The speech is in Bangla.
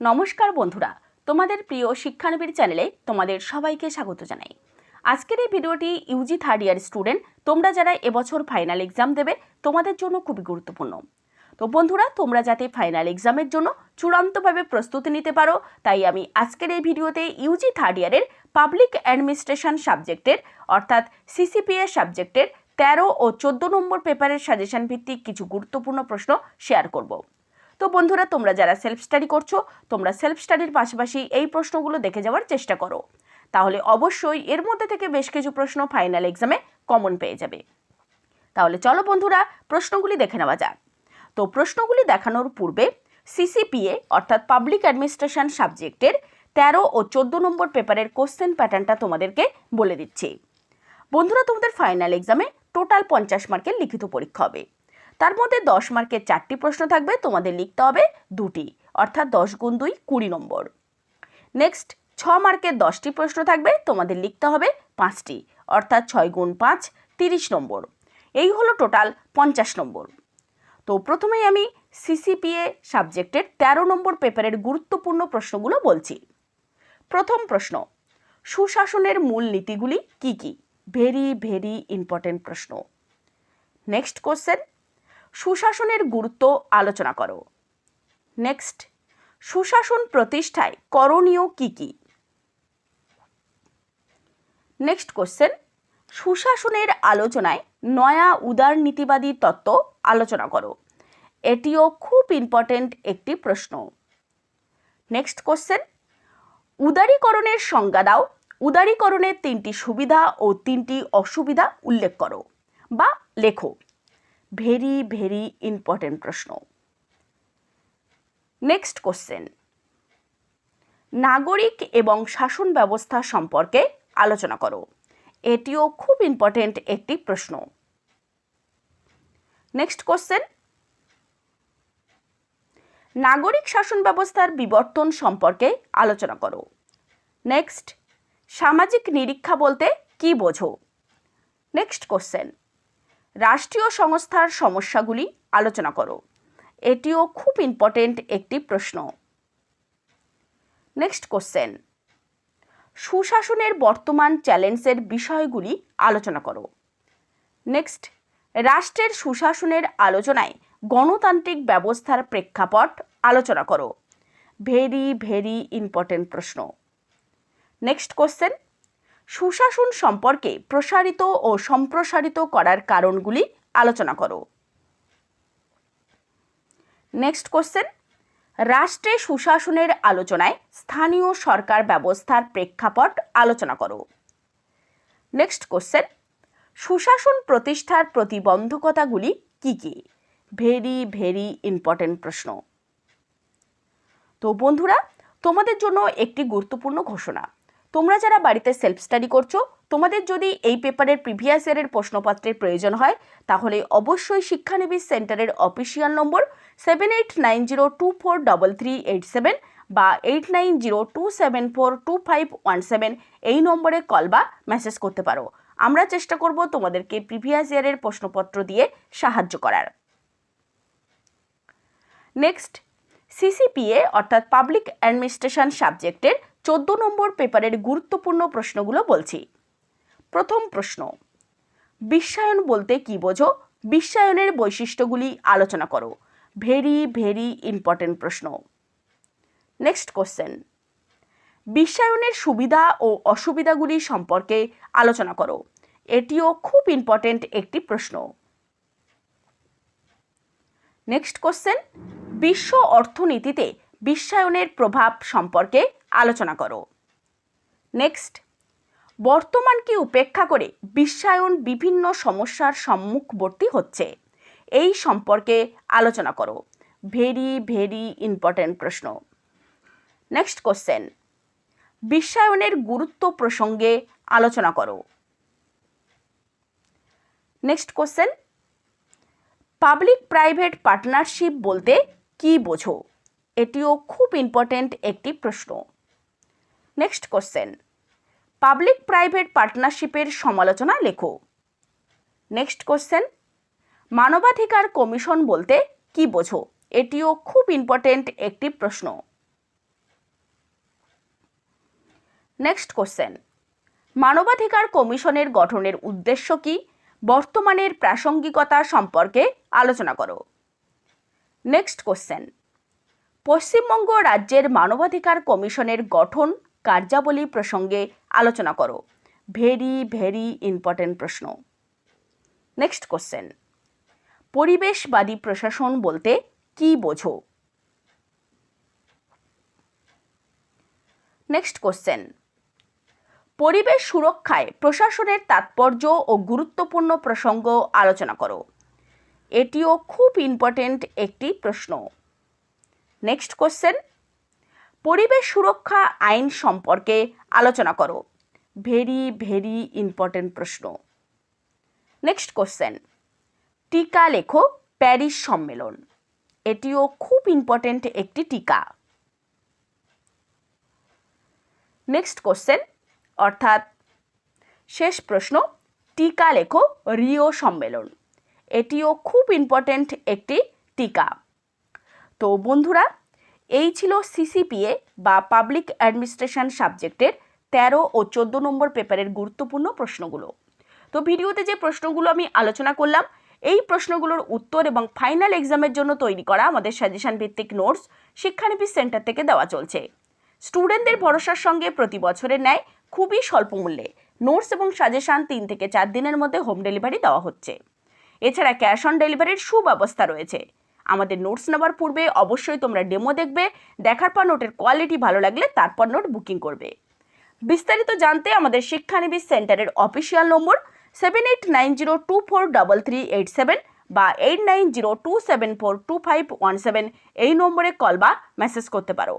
নমস্কার বন্ধুরা, তোমাদের প্রিয় শিক্ষানবীর চ্যানেলে তোমাদের সবাইকে স্বাগত জানাই। আজকের এই ভিডিওটি ইউজি থার্ড ইয়ার স্টুডেন্ট তোমরা যারা এবছর ফাইনাল এক্সাম দেবে, তোমাদের জন্য খুবই গুরুত্বপূর্ণ। তো বন্ধুরা, তোমরা যাতে ফাইনাল এক্সামের জন্য চূড়ান্তভাবে প্রস্তুতি নিতে পারো, তাই আমি আজকের এই ভিডিওতে ইউজি থার্ড ইয়ারের পাবলিক অ্যাডমিনিস্ট্রেশন সাবজেক্টের অর্থাৎ সিসিপিএ সাবজেক্টের তেরো ও চোদ্দ নম্বর পেপারের সাজেশন ভিত্তিক কিছু গুরুত্বপূর্ণ প্রশ্ন শেয়ার করব। তো বন্ধুরা, তোমরা যারা সেলফ স্টাডি করছ, তোমরা সেলফ স্টাডির পাশাপাশি এই প্রশ্নগুলো দেখে যাওয়ার চেষ্টা করো। তাহলে অবশ্যই এর মধ্যে থেকে বেশ কিছু প্রশ্ন ফাইনাল এক্সামে কমন পেয়ে যাবে। তাহলে চলো বন্ধুরা, প্রশ্নগুলি দেখে নেওয়া যাক। তো প্রশ্নগুলি দেখানোর পূর্বে সিসিপিএ অর্থাৎ পাবলিক অ্যাডমিনিস্ট্রেশন সাবজেক্টের তেরো ও চোদ্দ নম্বর পেপারের কোশ্চেন প্যাটার্নটা তোমাদেরকে বলে দিচ্ছি। বন্ধুরা, তোমাদের ফাইনাল এক্সামে টোটাল পঞ্চাশ মার্কের লিখিত পরীক্ষা হবে। তার মধ্যে দশ মার্কের চারটি প্রশ্ন থাকবে, তোমাদের লিখতে হবে দুটি, অর্থাৎ দশ গুণ দুই, কুড়ি নম্বর। নেক্সট ছ মার্কের দশটি প্রশ্ন থাকবে, তোমাদের লিখতে হবে পাঁচটি, অর্থাৎ ছয় গুণ পাঁচ, তিরিশ নম্বর। এই হলো টোটাল পঞ্চাশ নম্বর। তো প্রথমেই আমি সিসিপিএ সাবজেক্টের তেরো নম্বর পেপারের গুরুত্বপূর্ণ প্রশ্নগুলো বলছি। প্রথম প্রশ্ন, সুশাসনের মূল নীতিগুলি কি কি? ভেরি ভেরি ইম্পর্টেন্ট প্রশ্ন। নেক্সট কোশ্চেন সুশাসনের গুরুত্ব আলোচনা করো। নেক্সট, সুশাসন প্রতিষ্ঠায় করণীয় কি কি? নেক্সট কোশ্চেন, সুশাসনের আলোচনায় নয়া উদারনীতিবাদী তত্ত্ব আলোচনা করো। এটিও খুব ইম্পর্টেন্ট একটি প্রশ্ন। নেক্সট কোশ্চেন, উদারীকরণের সংজ্ঞা দাও। উদারীকরণের তিনটি সুবিধা ও তিনটি অসুবিধা উল্লেখ করো বা লেখো। ভেরি ভেরি ইম্পর্টেন্ট প্রশ্ন। নেক্সট কোশ্চেন নাগরিক এবং শাসন ব্যবস্থা সম্পর্কে আলোচনা করো। এটিও খুব ইম্পর্টেন্ট একটি প্রশ্ন। নেক্সট কোশ্চেন নাগরিক শাসন ব্যবস্থার বিবর্তন সম্পর্কে আলোচনা করো। নেক্সট সামাজিক নিরীক্ষা বলতে কি বোঝো? নেক্সট কোশ্চেন রাষ্ট্রীয় সংস্থার সমস্যাগুলি আলোচনা করো। এটিও খুব ইম্পর্টেন্ট একটি প্রশ্ন। নেক্সট কোশ্চেন সুশাসনের বর্তমান চ্যালেঞ্জের বিষয়গুলি আলোচনা করো। নেক্সট রাষ্ট্রের সুশাসনের আলোচনায় গণতান্ত্রিক ব্যবস্থার প্রেক্ষাপট আলোচনা করো। ভেরি ভেরি ইম্পর্টেন্ট প্রশ্ন। নেক্সট কোশ্চেন সুশাসন সম্পর্কে প্রসারিত ও সম্প্রসারিত করার কারণগুলি আলোচনা করো। নেক্সট কোশ্চেন রাষ্ট্রে সুশাসনের আলোচনায় স্থানীয় সরকার ব্যবস্থার প্রেক্ষাপট আলোচনা করো। নেক্সট কোশ্চেন সুশাসন প্রতিষ্ঠার প্রতিবন্ধকতাগুলি কি কি? ভেরি ভেরি ইম্পর্টেন্ট প্রশ্ন। তো বন্ধুরা, তোমাদের জন্য একটি গুরুত্বপূর্ণ ঘোষণা। তোমরা যারা বাড়িতে সেলফ স্টাডি করছ, তোমাদের যদি এই পেপারের প্রিভিয়াস ইয়ারের প্রশ্নপত্রের প্রয়োজন হয়, তাহলে অবশ্যই শিক্ষানবিশ সেন্টারের official number seven eight nine zero two four double three eight seven বা eight nine zero two seven four two five one seven এই নম্বরে কল বা মেসেজ করতে পারো। আমরা চেষ্টা করব তোমাদেরকে প্রিভিয়াস ইয়ারের প্রশ্নপত্র দিয়ে সাহায্য করার। নেক্সট সিসিপিএ অর্থাৎ পাবলিক অ্যাডমিনিস্ট্রেশন সাবজেক্টের চোদ্দ নম্বর পেপারের গুরুত্বপূর্ণ প্রশ্নগুলো বলছি। প্রথম প্রশ্ন, বিশ্বায়ন বলতে কি বোঝো? বিশ্বায়নের বৈশিষ্ট্যগুলি আলোচনা করো। ভেরি ভেরি ইম্পর্টেন্ট প্রশ্ন। নেক্সট কোশ্চেন, বিশ্বায়নের সুবিধা ও অসুবিধাগুলি সম্পর্কে আলোচনা করো। এটিও খুব ইম্পর্টেন্ট একটি প্রশ্ন। নেক্সট কোশ্চেন, বিশ্ব অর্থনীতিতে বিশ্বায়নের প্রভাব সম্পর্কে আলোচনা করো। নেক্সট বর্তমানকে উপেক্ষা করে বিশ্বায়ন বিভিন্ন সমস্যার সম্মুখবর্তী হচ্ছে? এই সম্পর্কে আলোচনা করো। ভেরি ভেরি ইম্পর্ট্যান্ট প্রশ্ন। নেক্সট কোশ্চেন বিশ্বায়নের গুরুত্ব প্রসঙ্গে আলোচনা করো। Next question public private partnership বলতে কি বোঝো? এটিও খুব ইম্পর্ট্যান্ট একটি প্রশ্ন। নেক্সট কোশ্চেন পাবলিক প্রাইভেট পার্টনারশিপের সমালোচনা লেখো। নেক্সট কোশ্চেন মানবাধিকার কমিশন বলতে কি বোঝো? এটিও খুব ইম্পর্টেন্ট একটি প্রশ্ন। নেক্সট কোশ্চেন মানবাধিকার কমিশনের গঠনের উদ্দেশ্য কি? বর্তমানের প্রাসঙ্গিকতা সম্পর্কে আলোচনা করো। নেক্সট কোশ্চেন পশ্চিমবঙ্গ রাজ্যের মানবাধিকার কমিশনের গঠন কার্যাবলী প্রসঙ্গে আলোচনা করো। ভেরি ভেরি ইম্পর্টেন্ট প্রশ্ন। নেক্সট কোশ্চেন পরিবেশবাদী প্রশাসন বলতে কি বোঝো? নেক্সট কোশ্চেন পরিবেশ সুরক্ষায় প্রশাসনের তাৎপর্য ও গুরুত্বপূর্ণ প্রসঙ্গ আলোচনা করো। এটিও খুব ইম্পর্টেন্ট একটি প্রশ্ন। নেক্সট কোশ্চেন পরিবেশ সুরক্ষা আইন সম্পর্কে আলোচনা করো। ভেরি ভেরি ইম্পর্টেন্ট প্রশ্ন। নেক্সট কোশ্চেন টিকা লেখো প্যারিস সম্মেলন। এটিও খুব ইম্পর্টেন্ট একটি টিকা। নেক্সট কোশ্চেন অর্থাৎ শেষ প্রশ্ন, টিকা লেখো রিও সম্মেলন। এটিও খুব ইম্পর্টেন্ট একটি টিকা। তো বন্ধুরা, এই ছিল সিসিপিএ বা পাবলিক অ্যাডমিনিস্ট্রেশন সাবজেক্টের তেরো ও চোদ্দ নম্বর পেপারের গুরুত্বপূর্ণ প্রশ্নগুলো। তো ভিডিওতে যে প্রশ্নগুলো আমি আলোচনা করলাম, এই প্রশ্নগুলোর উত্তর এবং ফাইনাল এক্সামের জন্য তৈরি করা আমাদের সাজেশন ভিত্তিক নোটস শিক্ষানবিশ সেন্টার থেকে দেওয়া চলছে। স্টুডেন্টদের ভরসার সঙ্গে প্রতি বছরের ন্যায় খুবই স্বল্প মূল্যে নোটস এবং সাজেশন তিন থেকে চার দিনের মধ্যে হোম ডেলিভারি দেওয়া হচ্ছে। এছাড়া ক্যাশ অন ডেলিভারির সুব্যবস্থা রয়েছে। আমাদের নোটস নেওয়ার পূর্বে অবশ্যই তোমরা ডেমো দেখবে, দেখার পর নোটের কোয়ালিটি ভালো লাগলে তারপর নোট বুকিং করবে। বিস্তারিত জানতে আমাদের শিক্ষানিবিশ সেন্টারের official number seven eight nine zero two four double three eight seven বা eight nine zero two seven four two five one seven এই নম্বরে কল বা মেসেজ করতে পারো।